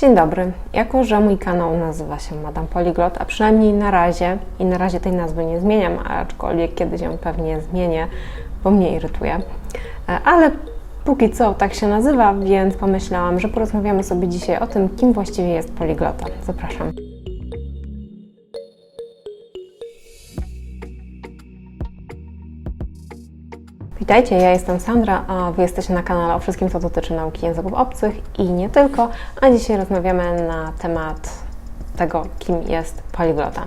Dzień dobry. Jako, że mój kanał nazywa się Madame Polyglot, a przynajmniej na razie, i na razie tej nazwy nie zmieniam, aczkolwiek kiedyś ją pewnie zmienię, bo mnie irytuje, ale póki co tak się nazywa, więc pomyślałam, że porozmawiamy sobie dzisiaj o tym, kim właściwie jest poliglota. Zapraszam. Witajcie, ja jestem Sandra, a Wy jesteście na kanale o wszystkim, co dotyczy nauki języków obcych i nie tylko, a dzisiaj rozmawiamy na temat tego, kim jest poliglota.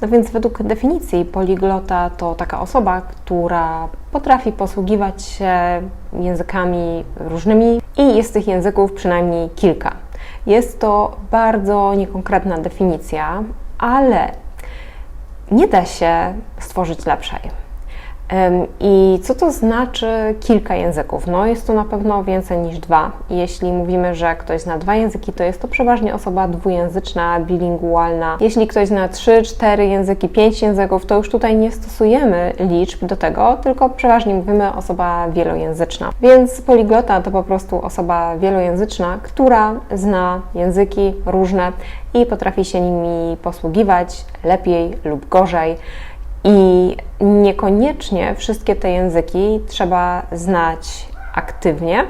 No więc według definicji poliglota to taka osoba, która potrafi posługiwać się językami różnymi i jest tych języków przynajmniej kilka. Jest to bardzo niekonkretna definicja, ale nie da się stworzyć lepszej. I co to znaczy kilka języków? No jest to na pewno więcej niż dwa. Jeśli mówimy, że ktoś zna dwa języki, to jest to przeważnie osoba dwujęzyczna, bilingualna. Jeśli ktoś zna trzy, cztery języki, pięć języków, to już tutaj nie stosujemy liczb do tego, tylko przeważnie mówimy osoba wielojęzyczna. Więc poliglota to po prostu osoba wielojęzyczna, która zna języki różne i potrafi się nimi posługiwać lepiej lub gorzej. I niekoniecznie wszystkie te języki trzeba znać aktywnie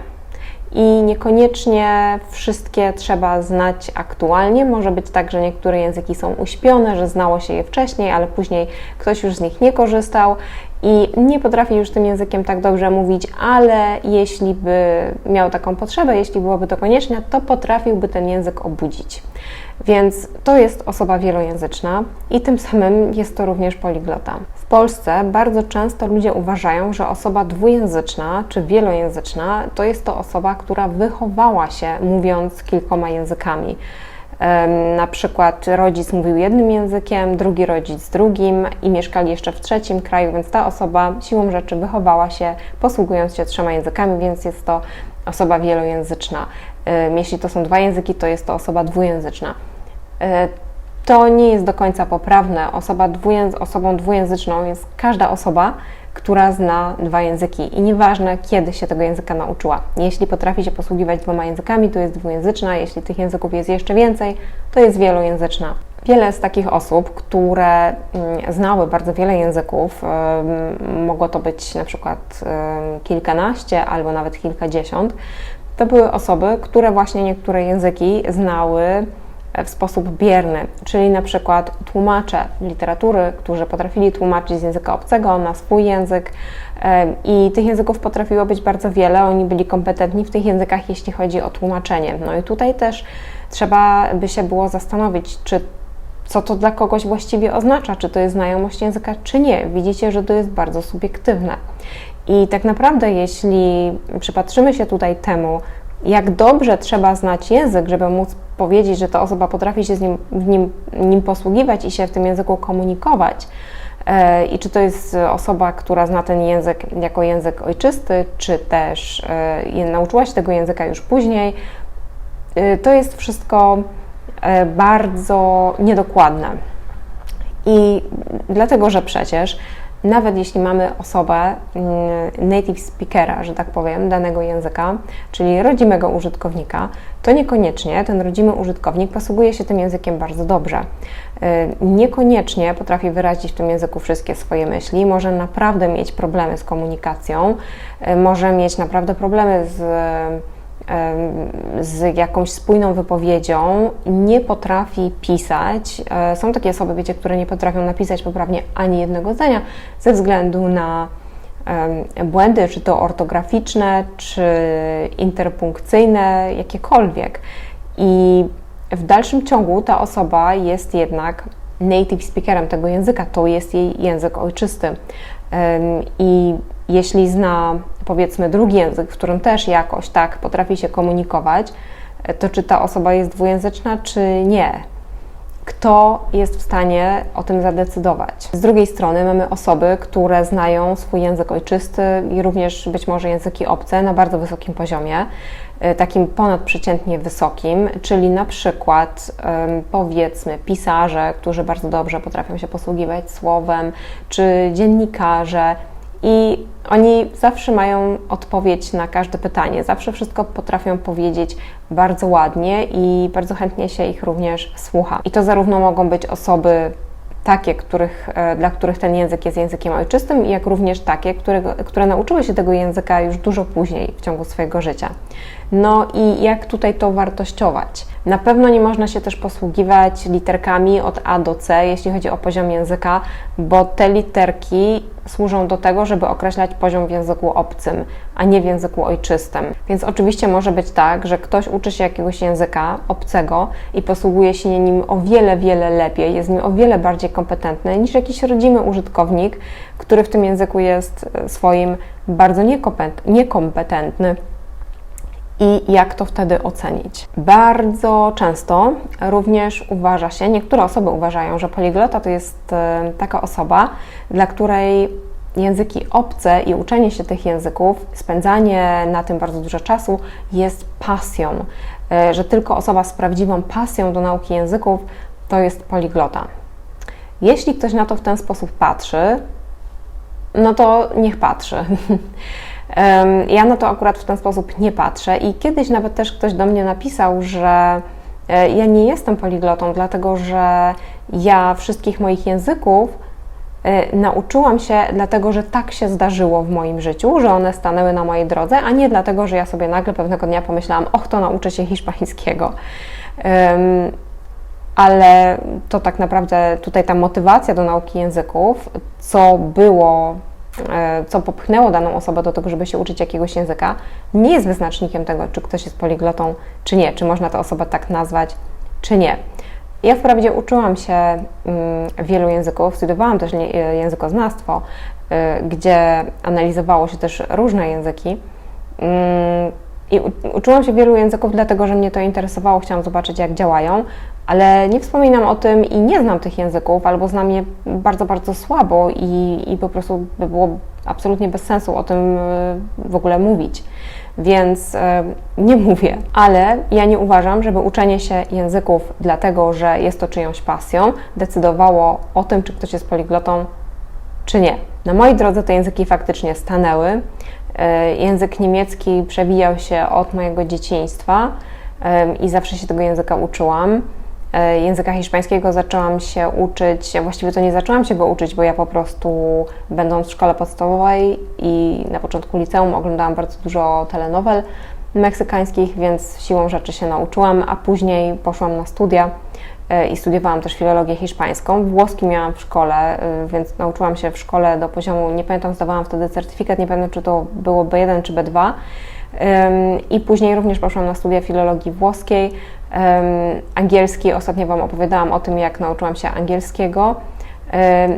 i niekoniecznie wszystkie trzeba znać aktualnie. Może być tak, że niektóre języki są uśpione, że znało się je wcześniej, ale później ktoś już z nich nie korzystał i nie potrafi już tym językiem tak dobrze mówić, ale jeśli by miał taką potrzebę, jeśli byłoby to konieczne, to potrafiłby ten język obudzić. Więc to jest osoba wielojęzyczna i tym samym jest to również poliglota. W Polsce bardzo często ludzie uważają, że osoba dwujęzyczna czy wielojęzyczna to jest to osoba, która wychowała się mówiąc kilkoma językami. Na przykład rodzic mówił jednym językiem, drugi rodzic drugim i mieszkali jeszcze w trzecim kraju, więc ta osoba siłą rzeczy wychowała się posługując się trzema językami, więc jest to osoba wielojęzyczna. Jeśli to są dwa języki, to jest to osoba dwujęzyczna. E, to nie jest do końca poprawne. Osoba dwujęz osobą dwujęzyczną jest każda osoba, która zna dwa języki i nieważne kiedy się tego języka nauczyła. Jeśli potrafi się posługiwać dwoma językami, to jest dwujęzyczna, jeśli tych języków jest jeszcze więcej, to jest wielojęzyczna. Wiele z takich osób, które mm, znały bardzo wiele języków, mogło to być na przykład kilkanaście albo nawet kilkadziesiąt, to były osoby, które właśnie niektóre języki znały w sposób bierny, czyli na przykład tłumacze literatury, którzy potrafili tłumaczyć z języka obcego na swój język i tych języków potrafiło być bardzo wiele, oni byli kompetentni w tych językach, jeśli chodzi o tłumaczenie. No i tutaj też trzeba by się było zastanowić, czy co to dla kogoś właściwie oznacza, czy to jest znajomość języka, czy nie. Widzicie, że to jest bardzo subiektywne. I tak naprawdę, jeśli przypatrzymy się tutaj temu, jak dobrze trzeba znać język, żeby móc powiedzieć, że ta osoba potrafi się z nim, nim, nim posługiwać i się w tym języku komunikować. E, I czy to jest osoba, która zna ten język jako język ojczysty, czy też e, nauczyła się tego języka już później, e, to jest wszystko bardzo niedokładne. I dlatego, że przecież nawet jeśli mamy osobę mm, native speakera, że tak powiem, danego języka, czyli rodzimego użytkownika, to niekoniecznie ten rodzimy użytkownik posługuje się tym językiem bardzo dobrze. Y, niekoniecznie potrafi wyrazić w tym języku wszystkie swoje myśli, może naprawdę mieć problemy z komunikacją, y, może mieć naprawdę problemy z z jakąś spójną wypowiedzią, nie potrafi pisać. E, są takie osoby, wiecie, które nie potrafią napisać poprawnie ani jednego zdania ze względu na błędy, czy to ortograficzne, czy interpunkcyjne, jakiekolwiek. I w dalszym ciągu ta osoba jest jednak native speakerem tego języka, to jest jej język ojczysty. I jeśli zna powiedzmy drugi język, w którym też jakoś tak potrafi się komunikować, to czy ta osoba jest dwujęzyczna, czy nie? Kto jest w stanie o tym zadecydować? Z drugiej strony mamy osoby, które znają swój język ojczysty i również być może języki obce na bardzo wysokim poziomie, e, takim ponadprzeciętnie wysokim, czyli na przykład powiedzmy pisarze, którzy bardzo dobrze potrafią się posługiwać słowem, czy dziennikarze, i oni zawsze mają odpowiedź na każde pytanie, zawsze wszystko potrafią powiedzieć bardzo ładnie i bardzo chętnie się ich również słucha. I to zarówno mogą być osoby takie, których, e, dla których ten język jest językiem ojczystym, jak również takie, które, które nauczyły się tego języka już dużo później w ciągu swojego życia. No i jak tutaj to wartościować? Na pewno nie można się też posługiwać literkami od A do C, jeśli chodzi o poziom języka, bo te literki służą do tego, żeby określać poziom w języku obcym, a nie w języku ojczystym. Więc oczywiście może być tak, że ktoś uczy się jakiegoś języka obcego i posługuje się nim o wiele, wiele lepiej, jest nim o wiele bardziej kompetentny niż jakiś rodzimy użytkownik, który w tym języku jest e, swoim bardzo niekompetentny i jak to wtedy ocenić. Bardzo często również uważa się, niektóre osoby uważają, że poliglota to jest e, taka osoba, dla której języki obce i uczenie się tych języków, spędzanie na tym bardzo dużo czasu jest pasją, e, że tylko osoba z prawdziwą pasją do nauki języków to jest poliglota. Jeśli ktoś na to w ten sposób patrzy, no to niech patrzy. Ja na to akurat w ten sposób nie patrzę i kiedyś nawet też ktoś do mnie napisał, że e, ja nie jestem poliglotą, dlatego że ja wszystkich moich języków e, nauczyłam się dlatego, że tak się zdarzyło w moim życiu, że one stanęły na mojej drodze, a nie dlatego, że ja sobie nagle pewnego dnia pomyślałam, och, to nauczę się hiszpańskiego. Ale to tak naprawdę tutaj ta motywacja do nauki języków, co było co popchnęło daną osobę do tego, żeby się uczyć jakiegoś języka, nie jest wyznacznikiem tego, czy ktoś jest poliglotą, czy nie, czy można tę osobę tak nazwać, czy nie. Ja wprawdzie uczyłam się mm, wielu języków, studiowałam też językoznawstwo, e, gdzie analizowało się też różne języki. Mm, I uczyłam się wielu języków, dlatego że mnie to interesowało, chciałam zobaczyć, jak działają, ale nie wspominam o tym i nie znam tych języków, albo znam je bardzo, bardzo słabo i, i po prostu by było absolutnie bez sensu o tym e, w ogóle mówić. Więc e, nie mówię, ale ja nie uważam, żeby uczenie się języków, dlatego że jest to czyjąś pasją, decydowało o tym, czy ktoś jest poliglotą, czy nie. Na mojej drodze te języki faktycznie stanęły. E, język niemiecki przewijał się od mojego dzieciństwa i zawsze się tego języka uczyłam. E, języka hiszpańskiego zaczęłam się uczyć, właściwie to nie zaczęłam się go uczyć, bo ja po prostu będąc w szkole podstawowej i na początku liceum oglądałam bardzo dużo telenowel meksykańskich, więc siłą rzeczy się nauczyłam, a później poszłam na studia e, i studiowałam też filologię hiszpańską. Włoski miałam w szkole, e, więc nauczyłam się w szkole do poziomu, nie pamiętam, zdawałam wtedy certyfikat, nie pamiętam czy to było B1 czy B2. I później również poszłam na studia filologii włoskiej. Angielski, ostatnio Wam opowiadałam o tym, jak nauczyłam się angielskiego.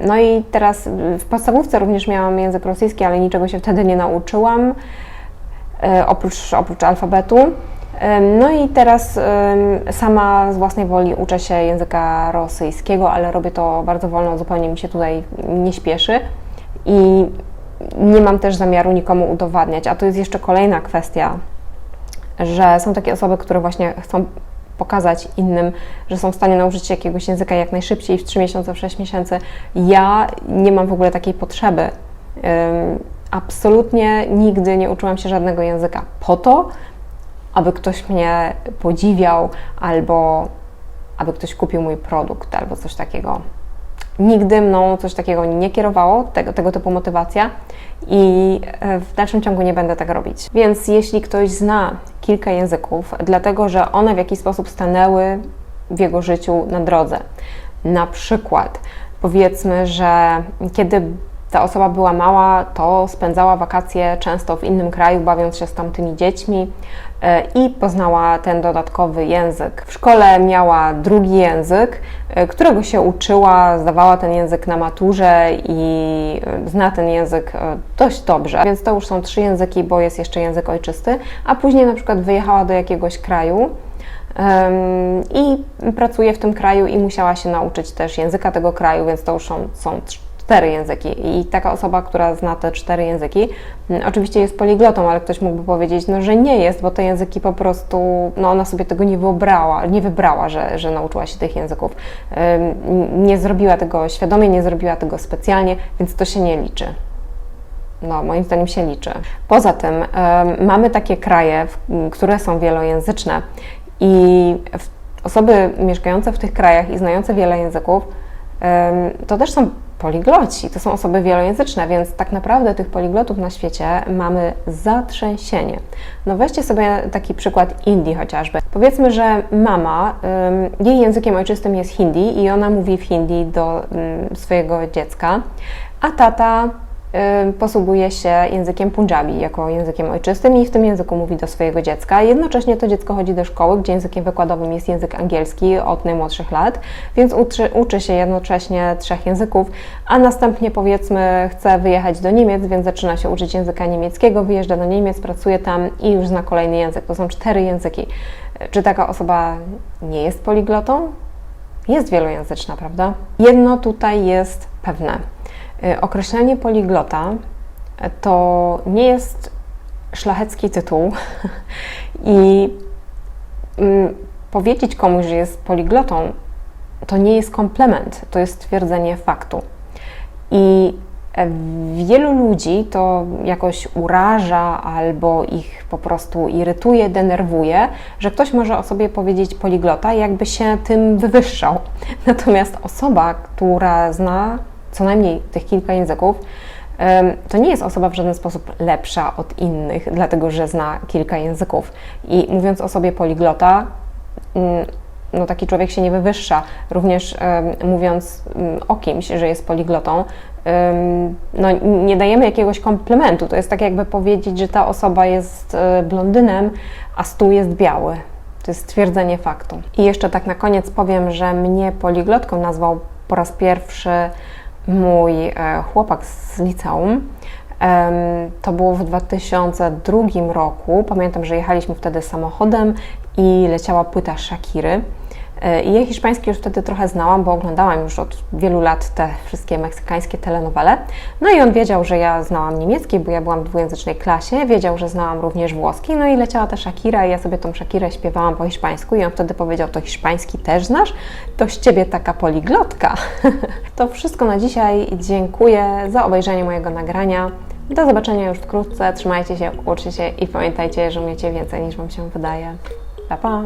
No i teraz w podstawówce również miałam język rosyjski, ale niczego się wtedy nie nauczyłam, e, oprócz, oprócz alfabetu. No i teraz sama z własnej woli uczę się języka rosyjskiego, ale robię to bardzo wolno, zupełnie mi się tutaj nie śpieszy i nie mam też zamiaru nikomu udowadniać. A to jest jeszcze kolejna kwestia, że są takie osoby, które właśnie chcą pokazać innym, że są w stanie nauczyć się jakiegoś języka jak najszybciej w 3 miesiące, w 6 miesięcy. Ja nie mam w ogóle takiej potrzeby. Absolutnie nigdy nie uczyłam się żadnego języka po to, aby ktoś mnie podziwiał albo aby ktoś kupił mój produkt albo coś takiego. Nigdy mną coś takiego nie kierowało, tego, tego typu motywacja i e, w dalszym ciągu nie będę tak robić. Więc jeśli ktoś zna kilka języków, dlatego że one w jakiś sposób stanęły w jego życiu na drodze, na przykład powiedzmy, że kiedy ta osoba była mała, to spędzała wakacje często w innym kraju, bawiąc się z tamtymi dziećmi e, i poznała ten dodatkowy język. W szkole miała drugi język, e, którego się uczyła, zdawała ten język na maturze i e, zna ten język dość dobrze. Więc to już są trzy języki, bo jest jeszcze język ojczysty, a później na przykład wyjechała do jakiegoś kraju. I pracuje w tym kraju i musiała się nauczyć też języka tego kraju, więc to już są, są cztery języki. I taka osoba, która zna te cztery języki, mm, oczywiście jest poliglotą, ale ktoś mógłby powiedzieć, no, że nie jest, bo te języki po prostu, no ona sobie tego nie wyobrała, nie wybrała, że, że nauczyła się tych języków. Nie zrobiła tego świadomie, nie zrobiła tego specjalnie, więc to się nie liczy. no, moim zdaniem się liczy. Poza tym mamy takie kraje, w, m, które są wielojęzyczne i osoby mieszkające w tych krajach i znające wiele języków to też są poligloci, to są osoby wielojęzyczne, więc tak naprawdę tych poliglotów na świecie mamy zatrzęsienie. No weźcie sobie taki przykład Indii chociażby. Powiedzmy, że mama, jej językiem ojczystym jest hindi i ona mówi w hindi do swojego dziecka, a tata posługuje się językiem punjabi jako językiem ojczystym i w tym języku mówi do swojego dziecka. Jednocześnie to dziecko chodzi do szkoły, gdzie językiem wykładowym jest język angielski od najmłodszych lat, więc uczy, uczy się jednocześnie trzech języków, a następnie powiedzmy chce wyjechać do Niemiec, więc zaczyna się uczyć języka niemieckiego, wyjeżdża do Niemiec, pracuje tam i już zna kolejny język. To są cztery języki. Czy taka osoba nie jest poliglotą? Jest wielojęzyczna, prawda? Jedno tutaj jest pewne. Y, Określenie poliglota y, to nie jest szlachecki tytuł i mm, powiedzieć komuś, że jest poliglotą, to nie jest komplement, to jest stwierdzenie faktu. I e, wielu ludzi to jakoś uraża albo ich po prostu irytuje, denerwuje, że ktoś może o sobie powiedzieć poliglota, jakby się tym wywyższał. Natomiast osoba, która zna co najmniej tych kilka języków, to nie jest osoba w żaden sposób lepsza od innych, dlatego że zna kilka języków. I mówiąc o sobie poliglota, mm, no taki człowiek się nie wywyższa. Również mówiąc mm, o kimś, że jest poliglotą, no nie dajemy jakiegoś komplementu. To jest tak jakby powiedzieć, że ta osoba jest e, blondynem, a stół jest biały. To jest stwierdzenie faktu. I jeszcze tak na koniec powiem, że mnie poliglotką nazwał po raz pierwszy mój e, chłopak z liceum. To było w 2002 roku. Pamiętam, że jechaliśmy wtedy samochodem i leciała płyta Shakiry. E, I ja hiszpański już wtedy trochę znałam, bo oglądałam już od wielu lat te wszystkie meksykańskie telenowele. No i on wiedział, że ja znałam niemiecki, bo ja byłam w dwujęzycznej klasie. Wiedział, że znałam również włoski. No i leciała ta Shakira i ja sobie tą Shakirę śpiewałam po hiszpańsku i on wtedy powiedział, to hiszpański też znasz? To z Ciebie taka poliglotka. to wszystko na dzisiaj. Dziękuję za obejrzenie mojego nagrania. Do zobaczenia już wkrótce. Trzymajcie się, uczcie się i pamiętajcie, że umiecie więcej niż Wam się wydaje. Pa, pa!